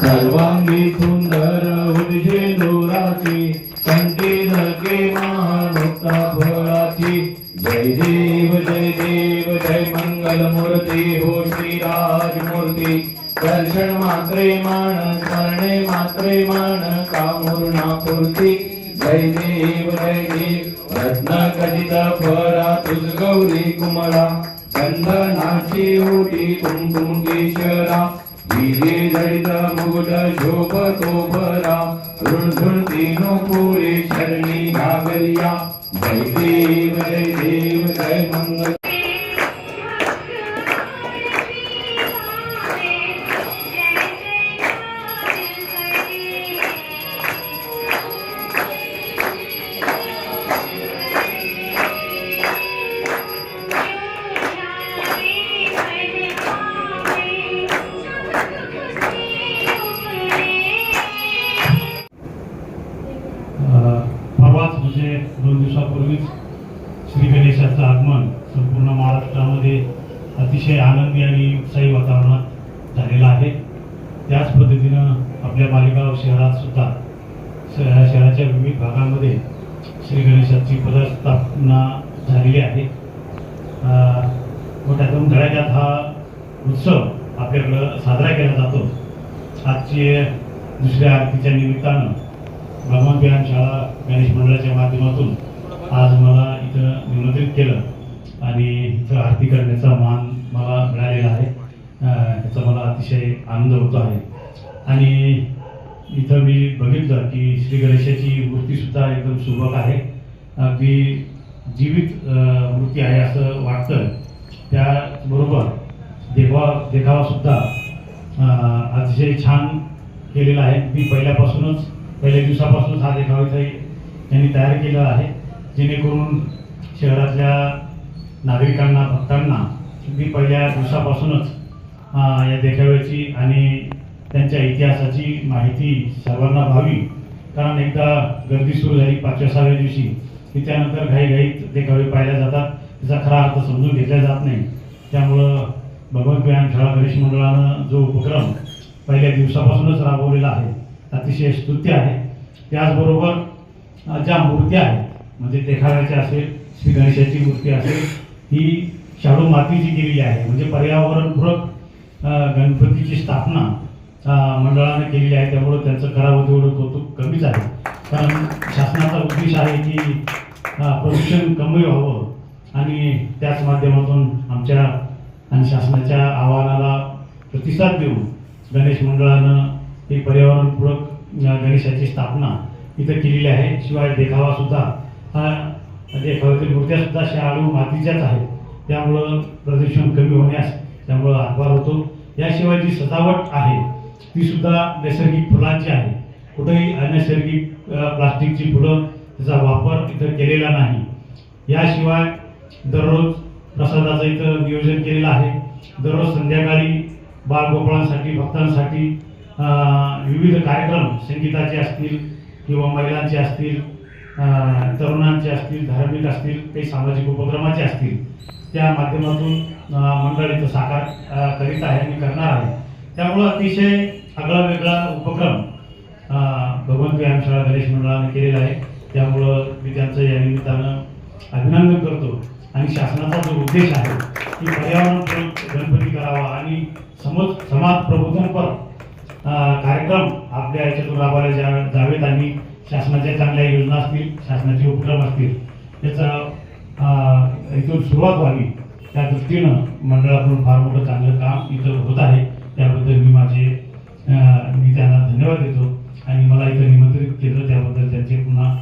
सर्वांगी सुंदर उदिशे दोराची कंठी धके महानुता फळाची. जय देव जय देव जय मंगल मूर्ती हो श्रीराज मूर्ती दर्शन मात्रे मान स्मरणे मात्रे मान कामुर्णा पूर्ती जय देव जय देव रत्न कथित फळा तुझ गौरी कुमळा. चंदनाची ओटी कुंकुम केशरा हिरे जडित मुकुट शोभतो भरा ऋणधुर्तीनो पुरे शरणी नागरिया. जय देव जय देव जय मंग परवाच म्हणजे दोन दिवसापूर्वीच श्री गणेशाचं आगमन संपूर्ण महाराष्ट्रामध्ये अतिशय आनंदी आणि उत्साही वातावरणात झालेलं आहे. त्याच पद्धतीनं आपल्या मालेगाव शहरात सुद्धा शहराच्या विविध भागामध्ये श्री गणेशाची पदस्थापना झालेली आहे. व त्यातून धड्याच्यात हा उत्सव आपल्याकडं साजरा केला जातो. आजची दुसऱ्या आरतीच्या निमित्तानं भगवान व्यायाम शाळा गणेश मंडळाच्या माध्यमातून आज मला इथं निमंत्रित केलं आणि इथं आरती करण्याचा मान मला मिळालेला आहे. त्याचा याचा मला अतिशय आनंद होतो आहे. आणि इथं मी बघितलं की श्री गणेशाची मूर्तीसुद्धा एकदम सुबक आहे. अगदी जीवित मूर्ती आहे असं वाटतं. त्याचबरोबर देखावा देखावासुद्धा अतिशय छान केलेला आहे. मी पहिल्यापासूनच पहिल्या दिवसापासूनच हा देखावा इथे त्यांनी तयार केला आहे जेणेकरून शहरातल्या नागरिकांना भक्तांना अगदी पहिल्या दिवसापासूनच या देखाव्याची आणि त्यांच्या इतिहासाची माहिती सर्वांना व्हावी. कारण एकदा गर्दी सुरू झाली पाचव्या सहाव्या दिवशी की त्यानंतर घाईघाईत देखावे पाहिल्या जातात. त्याचा खरा अर्थ समजून घेतला जात नाही. त्यामुळं भगवंत व्यायाम शाळा गणेश मंडळानं जो उपक्रम पहिल्या दिवसापासूनच राबवलेला आहे अतिशय स्तुत्य आहे. त्याचबरोबर ज्या मूर्त्या आहेत म्हणजे देखाव्याच्या असेल श्री गणेशाची मूर्ती असेल ही शाडू मातीची केलेली आहे. म्हणजे पर्यावरणपूरक गणपतीची स्थापना मंडळाने केलेली आहे. त्यामुळं त्यांचं करावं तेवढं कौतुक कमीच आहे. कारण शासनाचा उद्देश आहे की प्रदूषण कमी व्हावं आणि त्याच माध्यमातून आमच्या आणि शासनाच्या आव्हानाला प्रतिसाद देऊन गणेश मंडळानं ही पर्यावरणपूरक गणेशाची स्थापना इथं केलेली आहे. शिवाय देखावासुद्धा हा म्हणजे देखाव्यातील मूर्त्यासुद्धा शाळू मातीच्याच आहेत. त्यामुळं प्रदूषण कमी होण्यास त्यामुळं हातभार होतो. याशिवाय जी सजावट आहे ती सुद्धा नैसर्गिक फुलांची आहे. कुठेही अनैसर्गिक प्लास्टिकची फुलं त्याचा वापर इथं केलेला नाही. याशिवाय दररोज प्रसादाचं इथं नियोजन केलेलं आहे. दररोज संध्याकाळी बालगोपाळांसाठी भक्तांसाठी विविध कार्यक्रम संगीताचे असतील किंवा महिलांचे असतील तरुणांचे असतील धार्मिक असतील काही सामाजिक उपक्रमाचे असतील त्या माध्यमातून मंडळीचं मंडळ इथं साकार करीत आहे आणि करणार आहे. त्यामुळं अतिशय आगळा वेगळा उपक्रम भगवंत व्यायामशाळा गणेश मंडळाने केलेला आहे. त्यामुळं मी त्यांचं या निमित्तानं अभिनंदन करतो. आणि शासनाचा जो उद्देश आहे की पर्यावरणपूरक गणपती करावा आणि समज समाज प्रबोधनपर कार्यक्रम आपल्या याच्यातून राबवले जा जावेत आणि शासनाच्या चांगल्या योजना असतील शासनाचे उपक्रम असतील त्याचा इथून सुरुवात व्हावी. त्या दृष्टीनं मंडळाकडून फार मोठं चांगलं काम इथं होत आहे. त्याबद्दल मी माझे मी त्यांना धन्यवाद देतो. आणि मला इथं निमंत्रित केलं त्याबद्दल त्यांचे पुन्हा